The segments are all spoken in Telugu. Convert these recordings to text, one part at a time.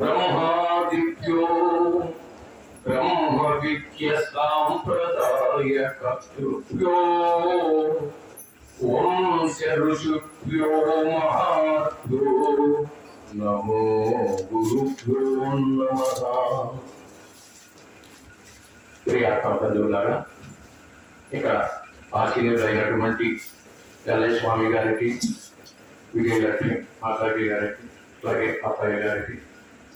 బ్రహ్మాదిత్యో బ్రహ్మ విద్య సాంప్రదాయ కర్తృభ్యో వంశ ఋషుభ్యో మహాభ్యో నమో గురుభ్యో నమ. ప్రియాత్మబంధువులారా ఇక ఆశీనులైనటువంటి గల్లేశ్ స్వామి గారికి విజయలక్ష్మి మాతాజీ గారికి అలాగే అప్పయ్య గారికి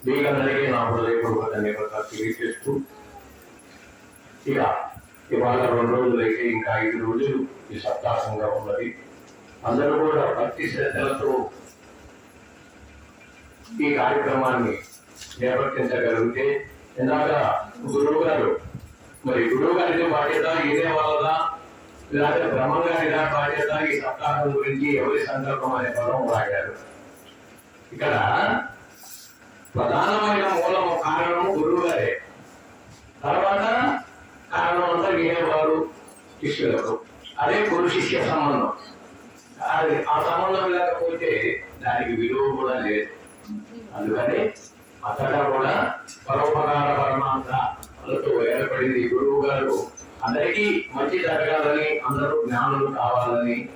మీకందరికీ నా హృదయపూర్వక ధన్యవాదాలు తెలియజేస్తూ ఇక ఇవాళ రెండు రోజులు అయితే ఇంకా ఐదు రోజులు ఈ సప్తాహంగా ఉన్నది. అందరూ కూడా భక్తి శ్రద్ధలతో ఈ కార్యక్రమాన్ని నిర్వర్తించగలిగితే ఇందాక గురువు గారు మరి గురువు గారికి బాధ్యత ఇదే వాళ్ళదా లేకపోతే బ్రహ్మ గారిగా బాధ్యత ఈ సప్తాహం గురించి ఎవరి సంకల్పం అనే పదం వాడారు ఇక్కడ ప్రధానమైన మూలము కారణము గురువు గారే. తర్వాత కారణం అంతా వినేవారు శిష్యులకు. అదే గురు శిష్య సంబంధం. అది ఆ సంబంధం లేకపోతే దానికి విలువ కూడా లేదు. అందుకని అక్కడ కూడా పరోపకార వాళ్ళతో ఏర్పడింది గురువు గారు. అందరికీ మంచి జరగాలని అందరూ జ్ఞానులు కావాలని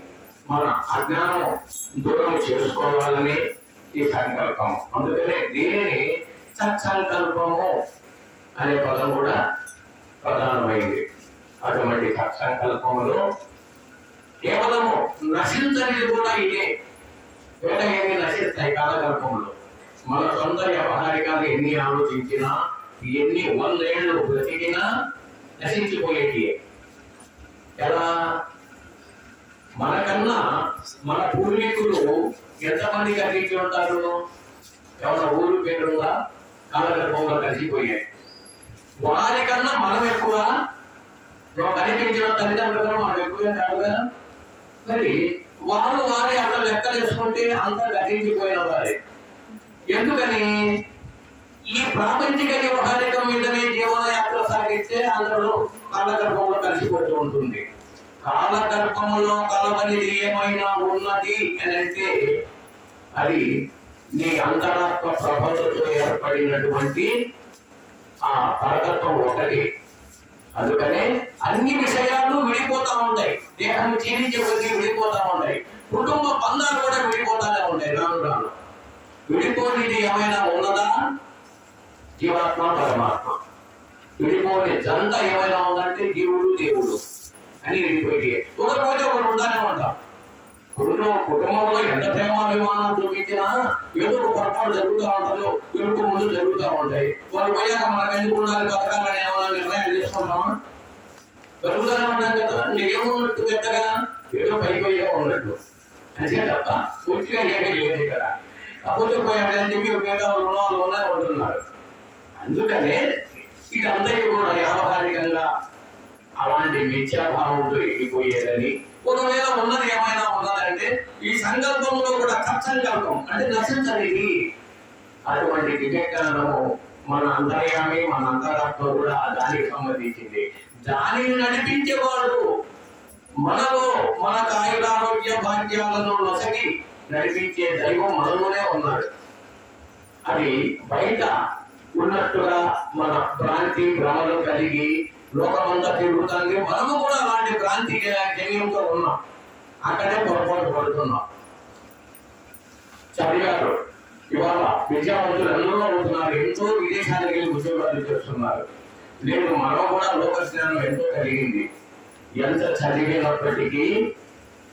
మన అజ్ఞానం దూరం చేసుకోవాలని ఈ సంకల్పం అందుకనే దీనిని సత్సంకల్పము అనే పదం కూడా ప్రధానమైంది. అటువంటి సత్సంకల్పములో కేవలము నశించనిది కూడా ఇదే. వేరే ఏమి నశిస్తాయి కాలకల్పంలో మన సొంత వ్యవహారికాలు ఎన్ని ఆలోచించినా ఎన్ని వందేళ్ళు బ్రతికినా నశించిపోయేటియే. ఎలా? మనకన్నా మన పూర్వీకులు ఎంతమంది కలిగి ఉంటారు? ఎవరి ఊరు పేరుగా కాలగర్భంలో కలిసిపోయాయి. వారికన్నా మనం ఎక్కువ నువ్వు కనిపించిన తల్లిదండ్రులు మనం ఎక్కువ కాదుగా మరి వారు వారి అట్లా లెక్క చేసుకుంటే అంత గతించిపోయిన వారే. ఎందుకని? ఈ ప్రాపంచిక వ్యవహారికం మీదనే జీవన యాత్ర సాగిస్తే అందరూ కాలగర్భంలో కలిసిపోతూ ఉంటుంది. కాలగర్భములో కలవనిది ఏమైనా ఉన్నది అని అంటే అది నీ అంతరాత్మ ప్రభలతో ఏర్పడినటువంటి ఆ పరతత్వం ఒకటి. అందుకనే అన్ని విషయాలు విడిపోతా ఉంటాయి. దేహం క్షీణించే కొద్దీ విడిపోతా ఉంటాయి. కుటుంబ బంధాలు కూడా విడిపోతానే ఉంటాయి. రాను రాను. విడిపోనిది ఏమైనా ఉన్నదా? జీవాత్మ పరమాత్మ. విడిపోని జంట ఏమైనా ఉందంటే జీవుడు దేవుడు. అని విడిపోయి ఒకరి పోతే ఒకరు ఉంటానే ఉంటాం కుటుంబం కుటుంబంలో ఎంత ప్రేమాభిమానాలు చూపించినా ఏదో ఒక పొరపాటు జరుగుతూ ఉంటారు ఇరుకు ముందు జరుగుతూ ఉంటాయి. వాళ్ళు పోయాక మనం ఎందుకు ఉండాలి బతకాలని ఏమైనా నిర్ణయం తీసుకుంటామా? జరుగుతూనే ఉంటాం కదా నీకేమున్నట్టు పెద్దగా? ఏదో పై పోయే ఉన్నట్టు. అంతే తప్ప పూర్తిగా ఏమీ లేదు ఇక్కడ. కాకపోతే పోయాడని చెప్పి ఉపయోగాలు రుణాలు ఉన్నాయి ఉంటున్నారు అందుకనే ఇదందరికీ కూడా వ్యావహారికంగా అలాంటి మిథ్యాభావంతో ఎగిపోయేదని. ఒకవేళ ఉన్నది ఏమైనా ఉన్నదంటే ఈ సంకల్పంలో కూడా సత్సంకల్పం అంటే నశించనిది అటువంటి వివేకానందము మన అంతర్యామి మన అంతరాత్మ కూడా దానికి సంబంధించింది. దానిని నడిపించేవాడు మనలో మన ఆయురారోగ్య భాగ్యాలను నొసగి నడిపించే దైవం మనలోనే ఉన్నాడు. అది బయట ఉన్నట్టుగా మన భ్రాంతి భ్రమలు కలిగి లోకమంతా తిరుగుతుంది మనము కూడా అలాంటి క్రాంతి జన్యంతో ఉన్నాం. అక్కడే పొరపాటు పడుతున్నాం. చదివారు ఇవాళ విద్యావంతులు అందరూ అవుతున్నారు ఎంతో విదేశాలకు వెళ్ళి ఉద్యోగాలు చేస్తున్నారు. నేను మనం కూడా లోక జ్ఞానం ఎంతో కలిగింది. ఎంత చదివినప్పటికీ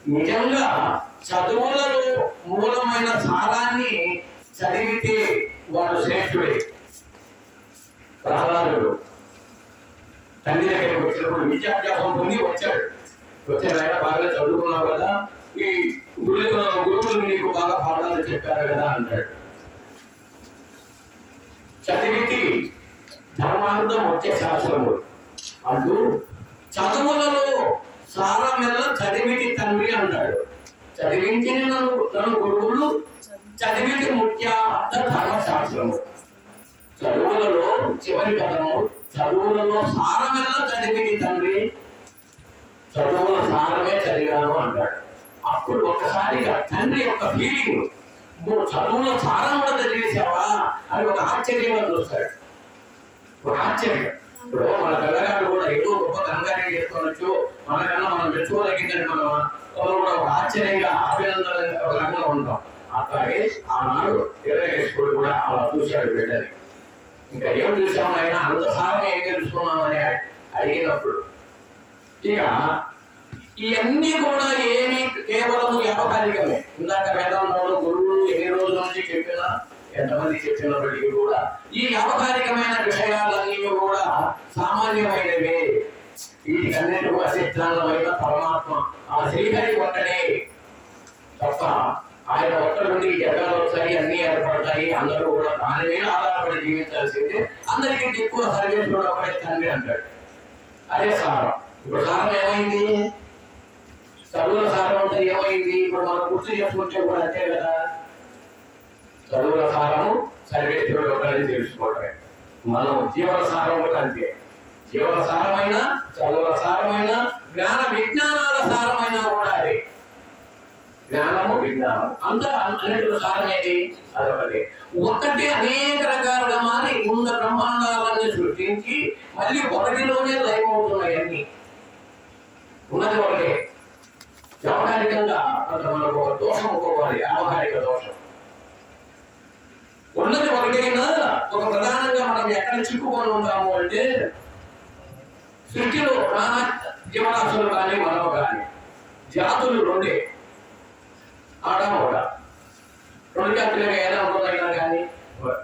నిజంగా చదువులలో మూలమైన సారాన్ని చదివితే వాడు శ్రేష్ఠుడే. ప్రహ్లాదుడు తండ్రి దగ్గరికి వచ్చినప్పుడు విద్యాభ్యాసం పొంది వచ్చాడు. వచ్చాడు ఆయన బాగా చదువుకున్నావు కదా ఈ గురువులు గురువులు నీకు బాగా పాఠాలు చెప్పారు కదా అంటాడు. చదివికి ధర్మార్థం వచ్చే శాస్త్రము అంటూ చదువులలో సారమెల్ల చదివికి తండ్రి అంటాడు. చదివించి నన్ను నన్ను గురువులు చదివికి ముఖ్య అర్థ ధర్మశాస్త్రము చదువులలో చివరి పదము చదువులలో సారమెల్ల చదివికి తండ్రి. చదువుల సారమే చదివాను అంటాడు. అప్పుడు ఒక్కసారిగా తండ్రి యొక్క ఫీలింగ్ నువ్వు చదువుల సారం కూడా చదివేశావా? అని ఒక ఆశ్చర్యంగా చూస్తాడు. ఒక ఆశ్చర్యం. ఇప్పుడు మన పిల్లగాడు కూడా ఏదో గొప్ప ఘనకార్యం చేసుకోవచ్చు మనకన్నా మనం మెచ్చుకోదగిందని మనం వాళ్ళు కూడా ఒక ఆశ్చర్యంగా అభినందన ఒక రకంగా ఉంటాం. అట్లాగే ఆనాడు ఇరవై కూడా అలా చూశాడు బిడ్డని. ఇంకా ఏం చూసాము ఆయన అంత సారం ఏం తెలుసుకున్నామని అడిగినప్పుడు ఇక ఇవన్నీ కూడా ఏమి కేవలం వ్యాపకాలికమే ఇందాక వేదంలో గురువులు ఎన్ని రోజుల నుంచి చెప్పినా ఎంతమంది చెప్పినప్పటికీ కూడా ఈ వ్యాపకాలికమైన విషయాలన్నీ కూడా సామాన్యమైనవే. వీటికన్నిటికీ అసిద్ధాంతమైన పరమాత్మ ఆ శ్రీహరి ఒక్కడే తప్ప ఆయన ఒక్కడి నుండి జగాలు వస్తాయి అన్ని ఏర్పడతాయి అందరూ కూడా దాని మీద ఆధారపడి జీవించాల్సిందే. అందరికంటే ఎక్కువ సర్వేశ్వరుడు ఒకటే తండ్రి అంటాడు. అదే సారం. ఇప్పుడు సారం ఏమైంది? చదువుల సారం అంటే ఏమైంది? ఇప్పుడు మనం గుర్తు చేసుకుంటే కూడా అంతే కదా. చదువుల సారము సర్వేశ్వరుడు ఒకటి తెలుసుకోవటమే మనం జీవన సారం కూడా అంతే. జీవన సారమైన చదువుల సారమైన జ్ఞాన విజ్ఞానాల సారం జ్ఞానము అంత అన్నిటిలో అదొకటి. ఒక్కటి అనేక రకాలుగా మారి ఉన్న బ్రహ్మాండాలన్నీ సృష్టించి మళ్ళీ ఒకటిలోనే లయమవుతున్నాయి అన్ని ఉన్నది ఒకటే. వ్యవహారికంగా కొంత మనకు ఒక దోషం ఒక్కోవాలి వ్యవహారిక దోషం. ఉన్నది ఒకటైనా ఒక ప్రధానంగా మనం ఎక్కడ చిక్కుకొని ఉంటాము అంటే సృష్టిలో ప్రాణ జీవరాశులు కానీ మనవ కానీ జాతులు రెండే. ఆడ కూడా. రెండు జాతులుగా ఏదో ఉంటుందైనా కానీ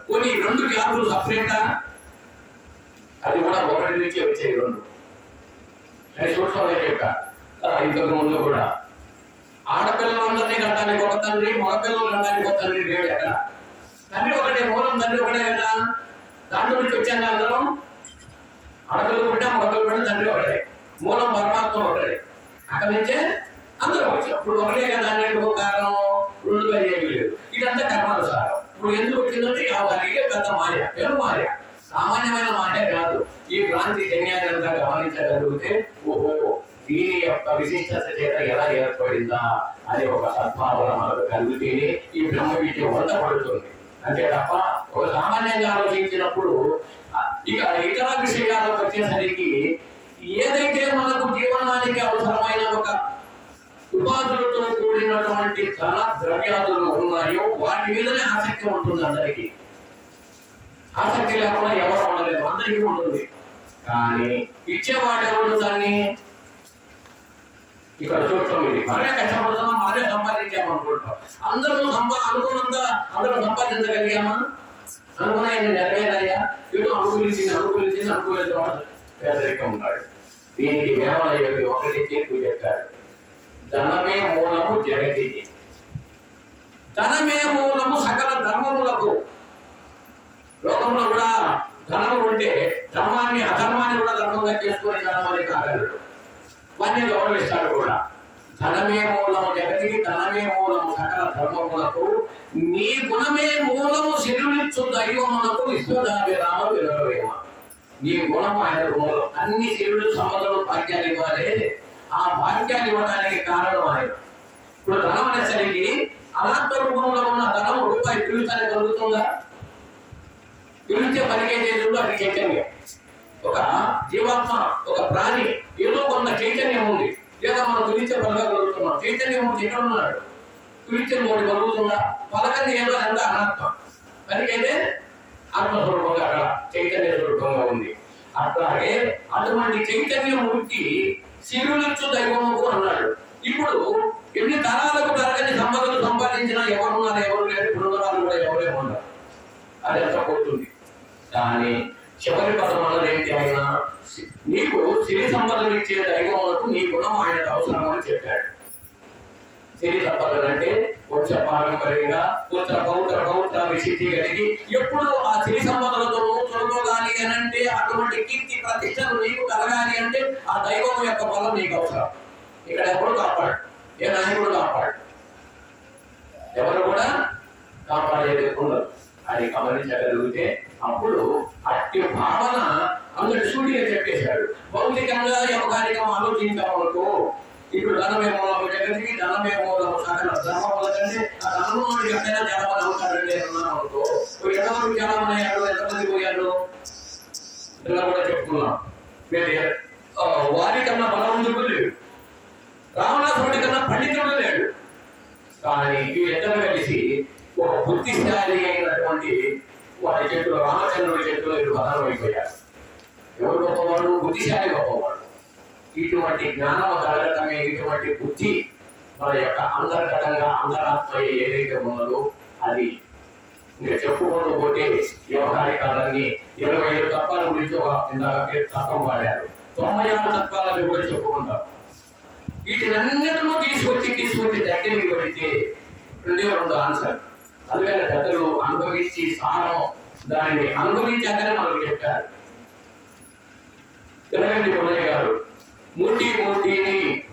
కొన్ని రెండు జాతులు సపరేటా అది కూడా ఒకటి నుంచి వచ్చాయి రెండు. నేను చూసుకోవాలి యొక్క ఇంతకు ముందు కూడా. ఆడపిల్లలందరినీ కట్టడానికి ఒక తండ్రి మగపిల్లలు కట్టడానికి ఒక తండ్రి లేడు ఎక్కడ? తండ్రి ఒకటే మూలం తండ్రి ఒకటే కదా. దాంట్లో నుంచి వచ్చాను అందరం. ఆడపిల్లలు పుట్టా మగపిల్లలు పుట్టిన తండ్రి ఒకటే. మూలం పరమాత్మ ఒకటే. అక్కడి నుంచే అందరూ ఇప్పుడు ఒకటే కదా అన్నట్టు కారణం రెండు ఏమీ లేదు ఇదంతా కర్మానుసారం ఇప్పుడు ఎందుకు వచ్చిందంటే అవగారికి పెద్ద మాయ పేరు మాయ. సామాన్యమైన మాటే కాదు. ఈ క్రాంతి జన్యాలంతా గమనించగలిగితే ఓహో దీని యొక్క విశిష్టత చేత ఎలా ఏర్పడిందా అనే ఒక సద్భావన మనకు కలిగితేనే ఈ బ్రహ్మ విద్య వందపడుతుంది అంతే తప్ప ఒక సామాన్యంగా ఆలోచించినప్పుడు ఇక ఇతర విషయాలకు వచ్చేసరికి ఏదైతే మనకు జీవనానికి అవసరమైన ఒక ఉపాధులతో కూడినటువంటి ధన ద్రవ్యాదులు ఉన్నాయో వాటి మీదనే ఆసక్తి ఉంటుంది అందరికీ. ఆసక్తి లేకుండా ఎవరు ఉండలేదు అందరికీ ఉంటుంది. కానీ ఇచ్చేవాడు ఎవరు దాన్ని ఇక్కడ చూస్తాం ఇది. మరే కష్టపడుతున్నాం మరే సంపాదించామనుకుంటాం అందరూ సంపా అనుకున్నంత అందరూ సంపాదించగలిగామా? అనుకున్నాయని నెరవేరాయా? ఏదో అనుకూలించింది అనుకూలించింది అనుకూలించడం పేదరికం ఉన్నాడు దీనికి వేమలయ్యకి ఒకటి తీర్పు చెప్పాడు ధనమే మూలము జగతి ధనమే మూలము సకల ధర్మములకు. లోకంలో కూడా ధనము ఉంటే ధర్మాన్ని అధర్మాన్ని కూడా ధర్మంగా చేసుకుని ధనమని కాగలడు వాటిని గౌరవిస్తాడు కూడా. ధనమే మూలము జగతికి ధనమే మూలము సకల ధర్మములకు. నీ గుణమే మూలము శిరునిచ్చు దైవమునకు విశ్వదాభిరామ విరవేమ నీ గుణము ఆయన మూలం. అన్ని శరీరుడు సమతలు భాగ్యాలు ఇవ్వాలి. ఆ భాగ్యాన్ని ఇవ్వడానికి కారణం ఆయన ఇప్పుడు ధనం అనేసరికి అనాత్మ రూపంలో ఉన్న ధనం రూపాయి పిలుస్తానికి కలుగుతుందా? పిలిచే పనికే చేతుల్లో అది చైతన్యం. ఒక జీవాత్మ ఒక ప్రాణి ఏదో కొంత చైతన్యం ఉంది. లేదా మనం పిలిచే పలకగలుగుతున్నాం చైతన్యం ఉంది ఎక్కడ ఉన్నాడు. పిలిచే ఒకటి కలుగుతుందా? పలకని ఏదో ఎంత అనాత్మ పనికైతే ఆత్మస్వరూపంగా అక్కడ చైతన్య స్వరూపంగా ఉంది. అట్లాగే అటువంటి చైతన్యం ఉనికి సిరులిచ్చు దైవముకు అన్నాడు. ఇప్పుడు ఎన్ని తరాలకు తరగని సంపదలు సంపాదించినా ఎవరున్నారు ఎవరు లేరు పునరాలు కూడా ఎవరే ఉన్నారు అది ఎంత పోతుంది కానీ చివరి పదం అన్నది ఏంటి నీకు సిరి సంపదలు ఇచ్చే దైవములకు నీ గుణం ఆయన అవసరం అని చెప్పాడు. సిరి సంపదలు అంటే వంశ పారంపర్యంగా కొంచెం కౌంటర్ కౌంటర్ విశిద్ధి కలిగి ఎప్పుడు ఆ సిరి సంపద కీర్తి ప్రతిష్టలు నీకు కలగాలి అంటే ఆ దైవం యొక్క బలం నీకు అవసరం. ఇక్కడ ఎవరు కాపాడు? ఏ నాయకుడు కాపాడు? ఎవరు కూడా కాపాడేది ఉండదు. అది గమనించగలిగితే అప్పుడు అట్టి భావన అందరి సూటిగా చెప్పేశాడు. భౌతికంగా వ్యవహారికం ఆలోచించామనుకో ఇప్పుడు ధనమేమో మూలము జగతికి ధనమేమో మూలము సకల ధర్మముల కంటే ఆ ధనము ఎక్కడైనా చాలా మంది అవుతారండి అన్నాను అనుకో ఇప్పుడు చాలా మంది అయ్యారు ఎంతమంది పోయారు ఇలా కూడా చెప్పుకున్నాం మీరు ఆ, వారికన్నా బలవంతుడు లేడు. రావణాసురుడి కన్నా పండితుడు లేడు. కానీ ఈ కలిసి ఒక బుద్ధిశాలి అయినటువంటి వారి చేతిలో రామచంద్రుడి చేతిలో వీళ్ళు బలం అయిపోయారు ఎవరు గొప్పవాడు? బుద్ధిశాలి గొప్పవాడు. ఇటువంటి జ్ఞానం కలగటమే ఇటువంటి బుద్ధి మన యొక్క అంతర్గతంగా అంతరాత్మ ఏదైతే ఉన్నదో అది ఇంకా చెప్పుకుంటూ పోతే వ్యవహారికాలన్నీ ఇరవై గురించి ఒక ఇందాక తత్వం వాడారు. తొంభై ఆరు తత్వాలని కూడా చెప్పుకుంటారు వీటినన్నిటిలో తీసుకొచ్చి తీసుకొచ్చి దగ్గరికి పెడితే రెండే రెండు ఆన్సర్. అందుకని పెద్దలు అనుభవించి సారం దానిని అనుభవించాకనే మనకు చెప్పారు. తెలంగాణ పుల్లయ్య గారు మూర్తి మూర్తిని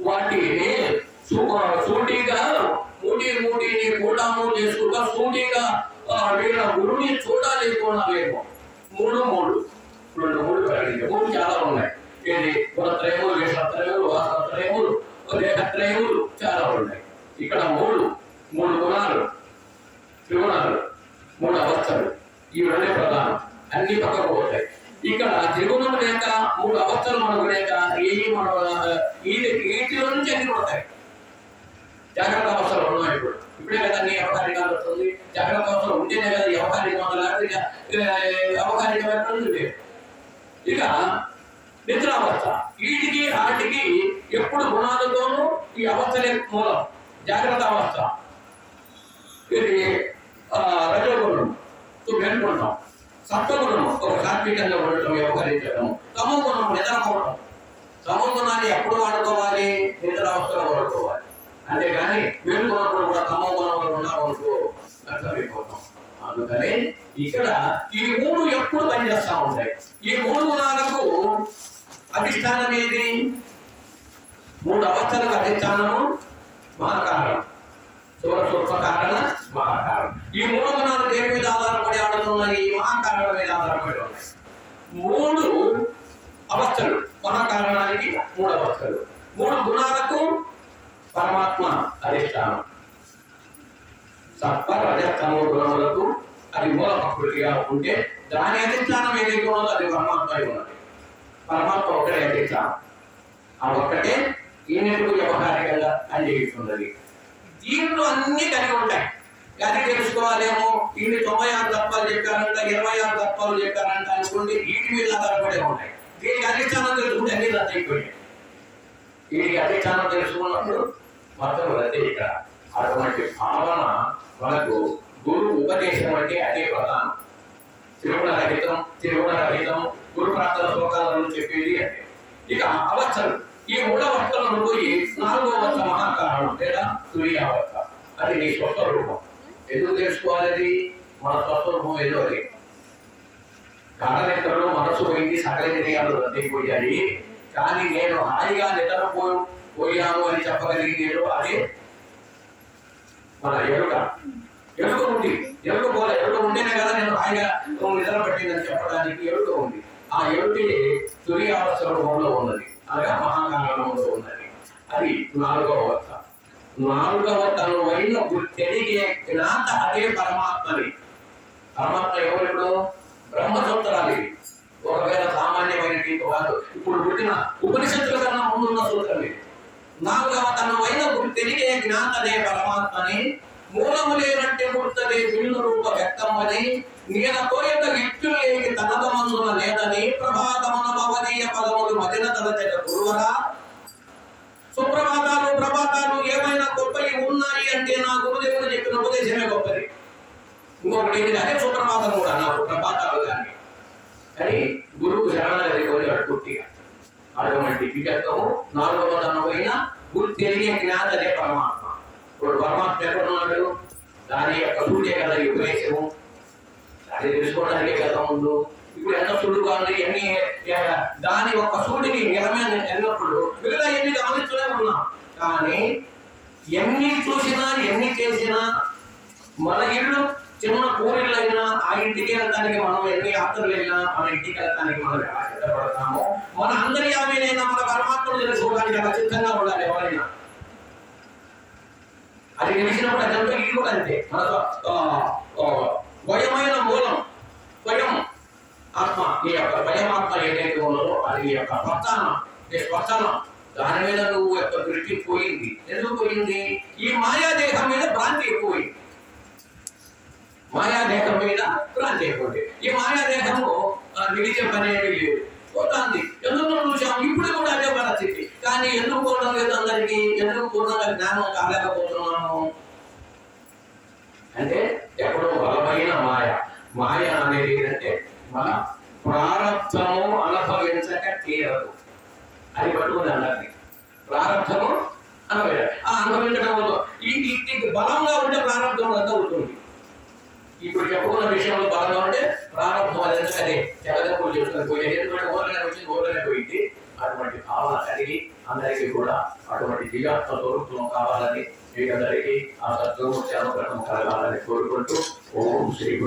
వాటిని సూటిగా మూటి మూటిని కూటము చేసుకుంటా సూటిగా వీళ్ళ గురువుని చూడాలేకున్నావేమో మూడు మూడు. రెండు మూడు కలిగింది మూడు చాలా ఉన్నాయి. ఏంటి? గుణత్రయములు విషత్రయములు వాసత్రయములు రేఖత్రయములు చాలా ఉన్నాయి. ఇక్కడ మూడు మూడు గుణాలు త్రిగుణాలు మూడు అవస్థలు. ఈ రెండే ప్రధానం. అన్ని పక్కకు పోతాయి. ఇక్కడ త్రిగుణం లేక మూడు అవస్థలు మనకు లేక ఏ మన ఇది వీటిలో నుంచి అన్ని పడతాయి. జాగ్రత్త అవసరం ఉన్నాయి ఇప్పుడు ఇప్పుడే కదా నీ అవకాశం వస్తుంది. జాగ్రత్త అవసరం ఉంటేనే కదా ఈ అవకాశం లేకపోతే అవకాశం ఇక. నిద్రావస్థ వీటికి వాటికి ఎప్పుడు గుణాలతోనూ ఈ అవస్థలే మూలం. జాగ్రత్త అవస్థ. ఇది రజోగుణం. మేల్కొంటాం. సత్వగుణం ఒక సాత్వికంగా ఉండటం వ్యవహరించడం తమో గుణం నిద్రపోవడం తమో గుణాన్ని ఎప్పుడు వాడుకోవాలి? నిద్ర అవస్థలో వాడుకోవాలి. అంతేగాని మేలుకున్నప్పుడు కూడా తమో గుణంలో ఉన్నామనుకో నష్టమైపోతాం అందుకని ఇక్కడ ఈ మూడు ఎప్పుడు పనిచేస్తా ఉంటాయి. ఈ మూడు గుణాలకు అధిష్టానం ఏది? మూడు అవస్థలకు అధిష్టానము మహాకారణం. సూర సూక్ష్మ కారణ మహాకారణం. ఈ మూడు గుణాలు దేని మీద ఆధారపడి ఆడుతున్నాయి? మహాకారణం మీద ఆధారపడి ఉన్నాయి. మూడు అవస్థలు. మహాకారణానికి మూడు అవస్థలు. మూడు గుణాలకు పరమాత్మ అధిష్టానం సత్వ రజస్తమో గుణములకు అది మూల ప్రకృతిగా ఉంటే దాని అధిష్టానం ఏదైతే ఉన్నదో అది పరమాత్మ అయి ఉన్నది. పరమాత్మ ఒకటే అధిష్టానం ఆ ఒక్కటే ఈయనకు వ్యవహారికంగా అందిస్తున్నది దీంట్లో అన్ని కలిగి ఉంటాయి. అది తెలుసుకోవాలేమో ఇన్ని తొంభై ఆరు తత్వాలు చెప్పారంట ఇరవై ఆరు తత్వాలు చెప్పారంట అనుకోండి వీటి మీద ఆధారపడే ఉంటాయి. దీనికి అధిష్టానం తెలుసుకుంటే అన్ని రద్దు అయిపోయాయి వీటికి అధిష్టానం తెలుసుకున్నప్పుడు మొత్తం రద్దే అటువంటి భావన మనకు గురు ఉపదేశం అంటే అదే ప్రధానం. తిరుగుణ రహితం తిరుగుణ రహితం గురు ప్రార్థన శ్లోకాలను చెప్పేది అంటే. ఇక అవస్థలు ఈ మూడవస్థలను పోయి నాలుగవ అవస్థ మహాకారణం లేదా తురియావస్థ అది నీ స్వస్థ రూపం. ఎందుకు తెలుసుకోవాలి మన స్వస్థ రూపం ఏదో అది. కారణెక్కడో మనసు పోయింది సకల ఇంద్రియాలు రద్దయిపోయాయి. కానీ నేను హాయిగా నిద్రపో పోయినాము అని చెప్పగలిగేదో అది మన ఎలుక. ఎలుక ఉంది. ఎలుక పోలే. ఎలుక ఉంటేనే కదా నేను హాయిగా నిద్ర పట్టిందని చెప్పడానికి ఎలుక ఉంది. ఆ ఎలుటి తురి అవస్థ ఉన్నది. అనగా మహాకారణంలో ఉన్నది. అది నాలుగవ అవస్థ. నాలుగవ తను అయిన తెలిగే జ్ఞాత అదే పరమాత్మని. పరమాత్మ ఎవరు ఇప్పుడు? బ్రహ్మసూత్రాలు. ఇవి. ఒకవేళ సామాన్యమైన రీతి కాదు ఇప్పుడు పుట్టిన ఉపనిషత్తుల కన్నా ముందున్న సూత్రం ఇది నాలుగవ తన వైన తెలిగే జ్ఞానదే పరమాత్మని మూలము లేనట్టే పుట్టదే బిల్లు రూప వ్యక్తమని నీల కోయక లేని తనదమందున లేదని ప్రభాతమున భవనీయ పదములు మదిన తలచెట గురువరా. సుప్రభాతాలు ప్రభాతాలు ఏమైనా గొప్పవి ఉన్నాయి అంటే నా గురుదేవుడు చెప్పిన ఉపదేశమే గొప్పది. ఇంకొకటి ఏంటి అదే సుప్రభాతం కూడా నాకు ప్రభాతాలు కానీ. కానీ గురువు శరణాగతి అటువంటి విగతము నాలుగవ తనమైన గురు తెలియ జ్ఞాతదే పరమాత్మ. ఇప్పుడు పరమాత్మ ఎక్కడున్నాడు? దాని యొక్క సూర్య కదా ఈ ఉపదేశము. అది తెలుసుకోవడానికి కదా ముందు ఇప్పుడు ఎన్నో సుడుగా ఉంది ఎన్ని దాని యొక్క సూడిని నిజమైన ఎన్నప్పుడు మిగతా ఎన్ని గమనిస్తూనే ఉన్నాం. కానీ ఎన్ని చూసినా ఎన్ని చేసినా మన ఇళ్ళు చిన్న కోరికలైనా ఆ ఇంటికి వెళ్ళడానికి మనం ఎన్ని యాత్రలైనా మన ఇంటికి వెళ్ళడానికి మనం ఎలా సిద్ధపడతామో మన అందరి ఆమెనైనా మన పరమాత్మను తెలుసుకోవడానికి అలా సిద్ధంగా ఉండాలి ఎవరైనా. అది తెలిసినప్పుడు అదంతా ఇది కూడా అంతే. మన ఆ, భయమైన మూలం భయం ఆత్మ. నీ యొక్క భయమాత్మ ఏదైతే ఉన్నదో అది నీ యొక్క స్వస్థానం నీ స్వస్థానం దాని మీద నువ్వు యొక్క దృష్టి పోయింది. ఎందుకు పోయింది? ఈ మాయాదేహం మీద భ్రాంతి ఎక్కువైంది. మాయాదేహం మీద భ్రాంతి ఎక్కువైంది ఈ మాయాదేహము నిలిచే పని ఏమీ లేదు. పోతుంది. ఎందుకు చూసాము ఇప్పుడు కూడా అదే పరిస్థితి. కానీ ఎందుకు పోవడం లేదు అందరికీ? ఎందుకు పూర్ణంగా జ్ఞానం కాలేకపోతున్నాము? అంటే ఎక్కడో బలమైన మాయ. మాయ అనేది ఏంటంటే మన ప్రారంభము అనుభవించక తీరదు. అది పట్టుకుని అందరినీ. ప్రారంభము అనుభవించడం ఆ అనుభవించడం వల్ల ఈ బలంగా ఉంటే ప్రారంభం అంతా ఉంటుంది ఇప్పుడు చెప్పుకున్న విషయంలో బలంగా ఉంటే ప్రారంభం అదంతా అదే. పూజ చేసుకొని పోయేది ఎందుకంటే ఊరగానే వచ్చింది ఊరగానే పోయింది. అటువంటి భావన కలిగి అందరికీ కూడా అటువంటి దివ్యాత్మ స్వరూపం కావాలని మీ అందరికీ ఆ సత్వమూర్తి అనుగ్రహం కలగాలని కోరుకుంటూ ఓం శ్రీ గురు